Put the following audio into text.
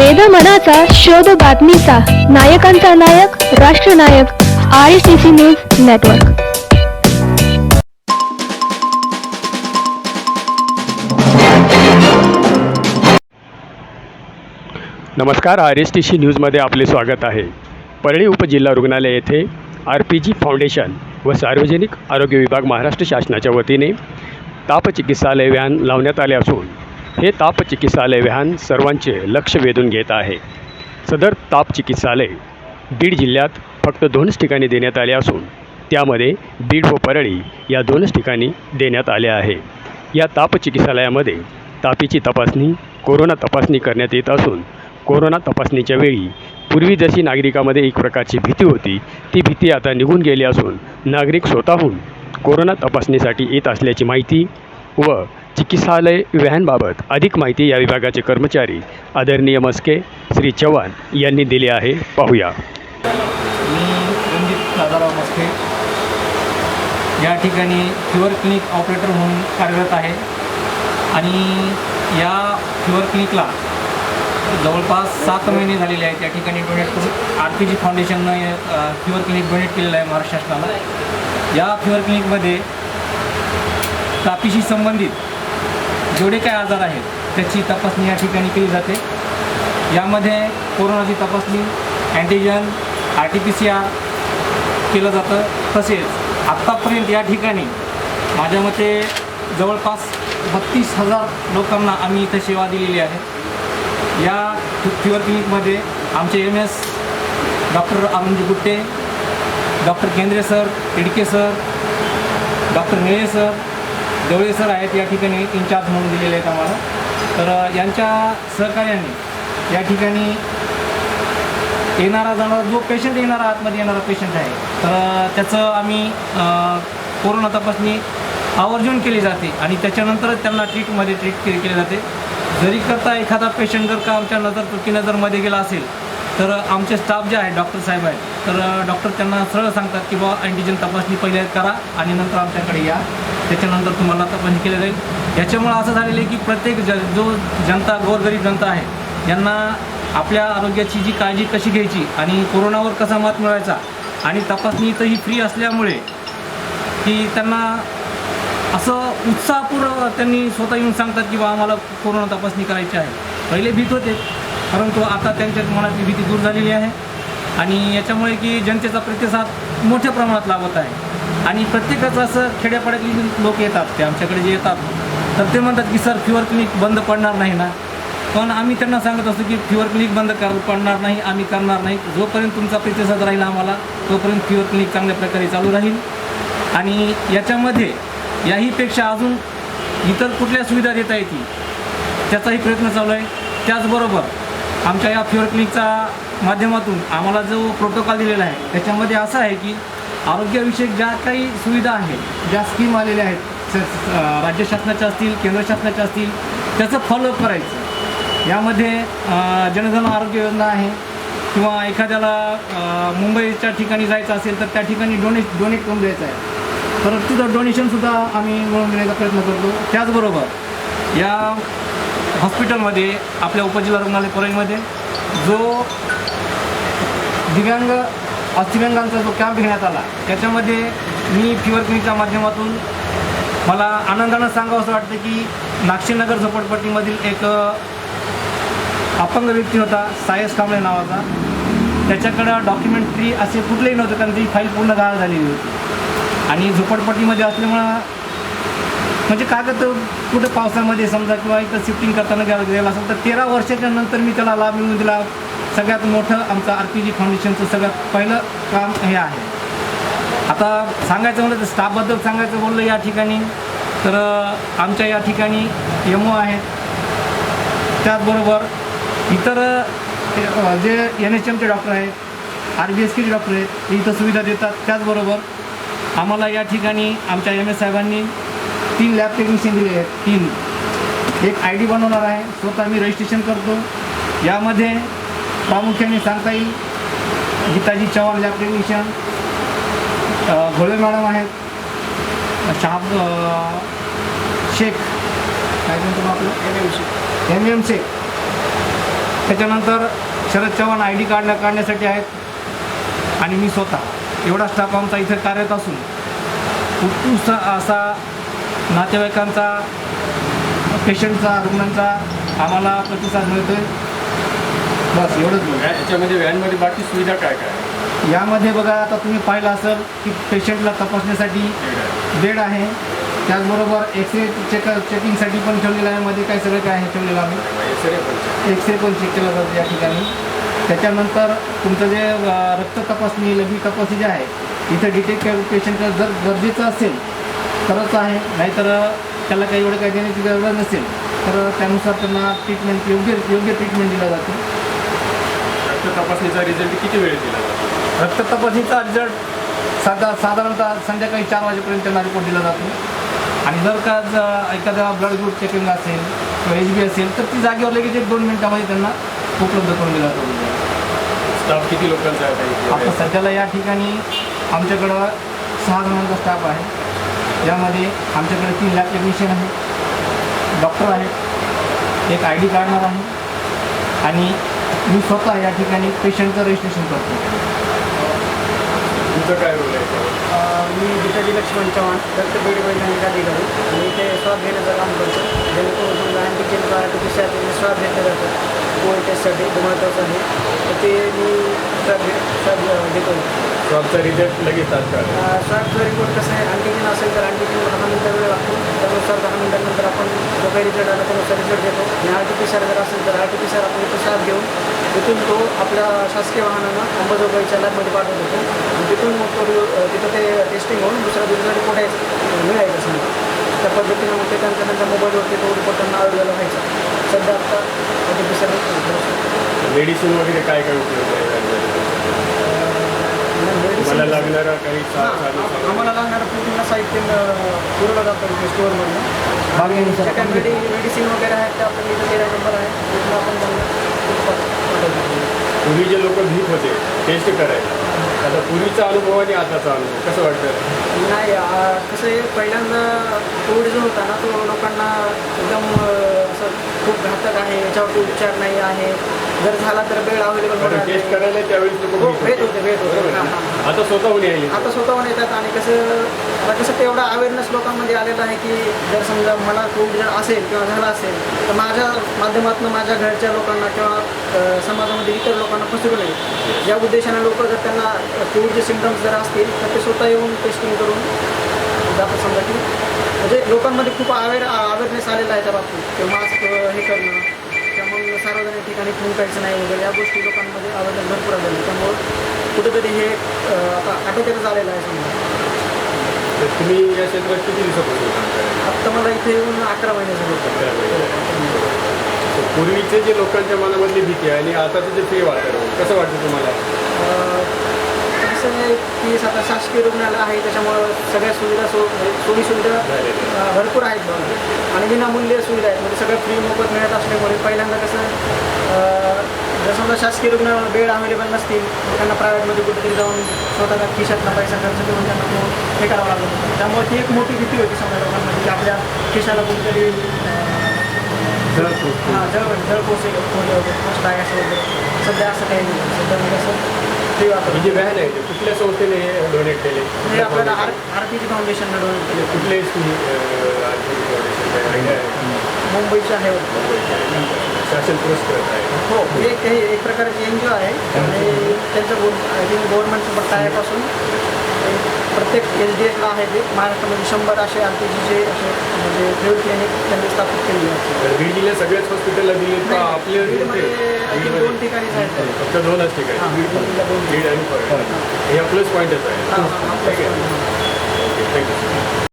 वेद मनाचा शोध बातमीचा. नायकांचा नायक राष्ट्रनायक I C C news network नमस्कार आर एस टी सी न्यूजमध्ये आपले स्वागत आहे. परळी उपजिल्हा रुग्णालय येथे आर पी जी फाउंडेशन व सार्वजनिक आरोग्य विभाग महाराष्ट्र शासनाच्या वतीने तापचिकित्सालय व्यान व्हॅन लावण्यात आले असून हे ताप चिकित्सालय व्हॅन सर्वांचे लक्ष वेधून घेत आहे. सदर ताप चिकित्सालय बीड जिल्ह्यात फक्त दोनच ठिकाणी देण्यात आले असून त्यामध्ये बीड व परळी या दोनच ठिकाणी देण्यात आले आहे. या ताप चिकित्सालयामध्ये तापीची तपासणी कोरोना तपासणी करण्यात येत असून कोरोना तपासणीच्या वेळी पूर्वी जशी नागरिकामध्ये एक प्रकारची भीती होती ती भीती आता निघून गेली असून नागरिक स्वतःहून कोरोना तपासणीसाठी येत असल्याची माहिती व चिकित्सालय व्हॅनबाबत अधिक माहिती या विभागाचे कर्मचारी आदरणीय मस्के श्री चव्हाण यांनी दिली आहे. पाहूया. मी रणजित दादाराव मस्के. या ठिकाणी फिवर क्लिनिक ऑपरेटर म्हणून कार्यरत आहे. आणि या फिवर क्लिनिकला जवळपास सात महिने झालेले आहेत. त्या ठिकाणी डोनेट करून आर पी जी फाउंडेशननं हे, फिवर क्लिनिक डोनेट केलेलं आहे महाराष्ट्र शासनाला. या फिवर क्लिनिकमध्ये तापीशी संबंधित जेवढे काय आजार आहेत त्याची तपासणी या ठिकाणी केली जाते. यामध्ये कोरोनाची तपासणी antigen R T P C R केलं जातं. तसेच आत्तापर्यंत या ठिकाणी माझ्या मते जवळपास बत्तीस हजार लोकांना आम्ही इथं सेवा दिलेली आहे. या फिवर क्लिनिकमध्ये आमचे M S doctor Anandi Gutte doctor Kendre sir Tidke sir doctor Nile sir Jawale sir आहेत या ठिकाणी इन्चार्ज म्हणून दिलेले आहेत आम्हाला. तर यांच्या सहकार्याने या ठिकाणी येणारा जाणारा जो पेशंट येणारा आतमध्ये येणारा पेशंट आहे तर त्याचं आम्ही कोरोना तपासणी आवर्जून केली जाते आणि त्याच्यानंतरच त्यांना ट्रीटमध्ये ट्रीट केली केली जाते. जरी करता एखादा पेशंट जर का आमच्या नजर तुटकी नजरमध्ये गेला असेल तर आमचे स्टाफ जे आहेत डॉक्टर साहेब आहेत तर डॉक्टर त्यांना सरळ सांगतात की बाबा अँटीजन तपासणी पहिले करा आणि नंतर आमच्याकडे या. त्याच्यानंतर तुम्हाला तपासणी केली जाईल. याच्यामुळं असं झालेलं आहे की प्रत्येक ज जो जनता गोरगरीब जनता आहे यांना आपल्या आरोग्याची जी काळजी कशी घ्यायची आणि कोरोनावर कसा मात मिळवायचा आणि तपासणी इथंही फ्री असल्यामुळे की त्यांना असं उत्साहपूर्व त्यांनी स्वतः येऊन सांगतात की बा आम्हाला कोरोना तपासणी करायची आहे. पहिले भीत होते परंतु आता त्यांच्या मनातली भीती दूर झालेली आहे. आणि याच्यामुळे की जनतेचा प्रतिसाद मोठ्या प्रमाणात लाभत आहे. आणि प्रत्येकाचं असं खेड्यापाड्यातली लोक येतात ते आमच्याकडे जे येतात तर ते म्हणतात की सर फिवर क्लिनिक बंद पडणार नाही ना. पण आम्ही त्यांना सांगत असतो की फिवर क्लिनिक बंद कर पडणार नाही आम्ही करणार नाही. जोपर्यंत तुमचा प्रतिसाद राहील आम्हाला तोपर्यंत फिवर क्लिनिक चांगल्या प्रकारे चालू राहील. आणि याच्यामध्ये याहीपेक्षा अजून इतर कुठल्या सुविधा देता येतील त्याचाही प्रयत्न चालू आहे. त्याचबरोबर आमच्या या फिवर क्लिनिकचा माध्यमातून आम्हाला जो प्रोटोकॉल दिलेला आहे त्याच्यामध्ये असं आहे की आरोग्यविषयक ज्या काही सुविधा आहेत ज्या स्कीम आलेल्या आहेत राज्य शासनाच्या असतील केंद्र शासनाच्या असतील त्याचं फॉलोअप करायचं. यामध्ये जनधन आरोग्य योजना आहे किंवा एखाद्याला मुंबईच्या ठिकाणी जायचं असेल तर त्या ठिकाणी डोनेट डोनेट करून द्यायचं आहे. तर तिथं डोनेशनसुद्धा आम्ही मिळवून देण्याचा प्रयत्न करतो. त्याचबरोबर या हॉस्पिटलमध्ये आपल्या उपजिल्हा रुग्णालय परळीमध्ये जो दिव्यांग अस्थिव्यांगांचा जो कॅम्प घेण्यात आला त्याच्यामध्ये मी फिवर क्लिनिकच्या माध्यमातून मला आनंदानं सांगावं असं वाटतं की नागशीनगर झोपडपट्टीमधील एक अपंग व्यक्ती होता सायस कांबळे नावाचा. त्याच्याकडं डॉक्युमेंटरी असे कुठलेही नव्हते कारण ती फाईल पूर्ण गहाळ झालेली होती. आणि झोपडपट्टीमध्ये असल्यामुळं म्हणजे कागद कुठं पावसामध्ये समजा किंवा इथं शिफ्टिंग करताना गेला गेला असेल तर तेरा वर्षाच्या नंतर मी त्याला लाभ मिळून दिला. सगळ्यात मोठं आमचं आर पी जी फाउंडेशनचं सगळ्यात पहिलं काम हे आहे. आता सांगायचं म्हणलं तर स्टाफबद्दल सांगायचं बोललं या ठिकाणी तर आमच्या या ठिकाणी एम ओ आहेत त्याचबरोबर इतर जे एन एच एमचे डॉक्टर आहेत आर बी एस केचे डॉक्टर आहेत ते इथं सुविधा देतात. त्याचबरोबर आम्हाला या ठिकाणी आमच्या एम एस साहेबांनी तीन लॅब टेक्निशियन दिले आहेत. तीन. एक आय डी बनवणार आहे. स्वतः मी रजिस्ट्रेशन करतो. यामध्ये प्रामुख्याने सांगता येईल गीताजी चव्हाण टेक्निशियन अ, घोळे मॅडम आहेत शहाब अ, शेख काय म्हणतो आपलं? M M Shaikh. त्याच्यानंतर शरद चव्हाण आय डी काढण्या काढण्यासाठी आहेत आणि मी स्वतः. एवढा स्टाफ आमचा इथे कार्यरत असून उत्कृष्ट असा नातेवाईकांचा पेशंटचा रुग्णांचा आम्हाला प्रतिसाद मिळतो आहे बस एवढंच बोलू. याच्यामध्ये व्हॅनमध्ये बाकी सुविधा काय काय? यामध्ये बघा आता तुम्ही पाहिलं असेल की पेशंटला तपासण्यासाठी बेड आहे. त्याचबरोबर एक्सरे चेक चेकिंगसाठी पण ठेवलेलं आहे. मध्ये काय सगळं काय आहे ठेवलेलं आम्ही? एक्सरे पण चेक केला जातो या ठिकाणी. त्याच्यानंतर तुमचं जे अ, रक्त तपासणी लघवी तपासणी जे आहे इथं डिटेक्ट पेशंट जर गरजेचं असेल तरच आहे. नाहीतर त्याला काही एवढं काही देण्याची गरज नसेल तर त्यानुसार त्यांना ट्रीटमेंट योग्य योग्य ट्रीटमेंट दिलं जाते. रक्त तपासणीचा रिझल्ट किती वेळ दिला जातो? रक्त तपासणीचा रिझल्ट साधा साधारणतः संध्याकाळी चार वाजेपर्यंत त्यांना रिपोर्ट दिला जातो. आणि जर का एखादा ब्लड ग्रुप चेकिंग असेल किंवा एच बी असेल तर ती जागेवर लगेच एक दोन मिनिटामध्ये त्यांना उपलब्ध करून दिला जातो. स्टाफ किती लोकांचा आहे? आता? सध्याला या ठिकाणी आमच्याकडं सहा जणांचा स्टाफ आहे. यामध्ये आमच्याकडे तीन लॅब टेक्निशियन आहेत डॉक्टर आहेत एक आय डी काढणार आहे. आणि मी स्वतः या ठिकाणी पेशंटचं रजिस्ट्रेशन करतो. तुमचं काय रोल आहे? मी गीताजी लक्ष्मण चव्हाण रक्तपेढी वैज्ञानिक अधिकारी आणि इथे स्वाब घेण्याचं काम करतो. जेणेकरून समजा अँटीजेन आरटीपीसीआर स्वाब घेतलं जातं कोविड टेस्टसाठी ते महत्त्वाचं आहे तर ते मी स्वाब घे स्वाब घेतो. जॉबचा रिझल्ट लगेच तात्काळ स्वाबचा रिपोर्ट कसं आहे अँटीजेन असेल तर अँटीजेन दहा मिनिटं वेळ लागतो. त्यानुसार दहा मिनिटानंतर आपण जो काही रिझल्ट आला त्यानुसार रिझल्ट देतो आणि आर टी पी जर असेल तर आर टी पी आपण इथं स्वाब घेऊन तिथून तो आपल्या शासकीय वाहनानं अंबाजोगाईच्या लॅबमध्ये पाठवत होतो. आणि तिथून मग तो तिथं ते टेस्टिंग होऊन दुसऱ्या दिवसाचा रिपोर्ट यायचा मिळायचा समजा. त्या पद्धतीनं मग ते त्यांच्या त्यांच्या मोबाईलवरती तो रिपोर्ट त्यांना अवेलेबल व्हायचा सध्या आता R T P sir medicine वगैरे काय काय उपलब्ध आहे? व्हॅनमध्ये? मला लागणारा काही? आम्हाला लागणारं पूर्ण साहित्य पुरवलं जातं इथे स्टोअरमधनं मेडिसिन वगैरे आहेत त्या आपण इथं तेरा नंबर आहे. तिथून आपण पाठवतो पूर्वी जे लोक भीत होते टेस्ट करायला. आता पूर्वीचा अनुभव आणि आताचा अनुभव कसं वाटतं? नाही कसं पहिल्यांदा कोविड जो होता ना तो लोकांना एकदम असं खूप घातक आहे याच्यावरती उपचार नाही आहे जर झाला तर बेड अवेलेबल टेस्ट. करायला त्यावेळेस लोक हो, भेट होते, भेट होते. हां? हां, आता स्वतःहून यायले आता स्वतःहून येतात आणि कसं आता कसं तेवढा अवेअरनेस लोकांमध्ये आलेला आहे की जर समजा मला कोविड जर असेल किंवा झाला असेल तर माझ्या माध्यमातून माझ्या घरच्या लोकांना किंवा अ, समाजामध्ये इतर लोकांना फसवू नये या उद्देशाने लोक जर त्यांना कोविडचे सिमटम्स जर असतील तर ते स्वतः येऊन टेस्टिंग करून जातात समजा की म्हणजे लोकांमध्ये खूप अवेअर अवेअरनेस आलेला आहे त्या बाबतीत. की मास्क हे करणं मग सार्वजनिक ठिकाणी थुंकायचं नाही वगैरे या गोष्टी लोकांमध्ये अवेअरनेस भरपूर आलेलं आहे. त्यामुळं कुठेतरी हे आता आटोक्यातच आलेलं आहे समजा. तर तुम्ही या क्षेत्रात किती दिवसापासून करायला? आत्ता मला इथे येऊन अकरा महिने झाले. पूर्वीचे जे लोकांच्या मनामधली भीती आहे आणि आताचं जे फ्री वातावरण कसं वाटतं तुम्हाला? कसं आहे की आता शासकीय रुग्णालय आहे त्याच्यामुळं सगळ्या सुविधा सो सोयी सुविधा भरपूर आहेत. बघा आणि विनामूल्य सुविधा आहेत. म्हणजे सगळं फ्री मोफत मिळत असल्यामुळे पहिल्यांदा कसं जर समजा शासकीय रुग्णालयाला बेड अवेलेबल नसतील त्यांना प्रायव्हेटमध्ये कुठेतरी जाऊन स्वतःचा खिशातला पैसा खर्च करून त्यांना हे करावं लागत होतं. त्यामुळे ती एक मोठी भीती होती समजा लोकांमध्ये की आपल्या खिशाला कुठेतरी खूप- हां जळ जळ वगैरे कष्ट आहे असं वगैरे. सध्या असं काही नाही. सध्या म्हणजे असं फ्री ही जे व्हॅन आहे ते. कुठल्या संस्थेने डोनेट केले? हे आपल्याला आर आर पी जी फाउंडेशनला डोनेट केले कुठले आहे? मुंबईचे आहे. शासन पुरस्कृत आहे. हो हे एक हे एक प्रकारची एन जी ओ आहे. आणि त्यांचं गव्हर्नमेंटचं टायपासून प्रत्येक एच डी एफला आहे ते. महाराष्ट्रामध्ये शंभर असे आर पी जीचे असे म्हणजे हेल्थ क्लिनिक त्यांनी स्थापित केलेले आहेत तर बीड जिल्ह्यात सगळ्याच हॉस्पिटलला दिले तर आपले दोन ठिकाणी फक्त दोनच ठिकाणी. हां, बीड आणि. हे. प्लस पॉईंटच आहे. ठीक आहे. थँक्यू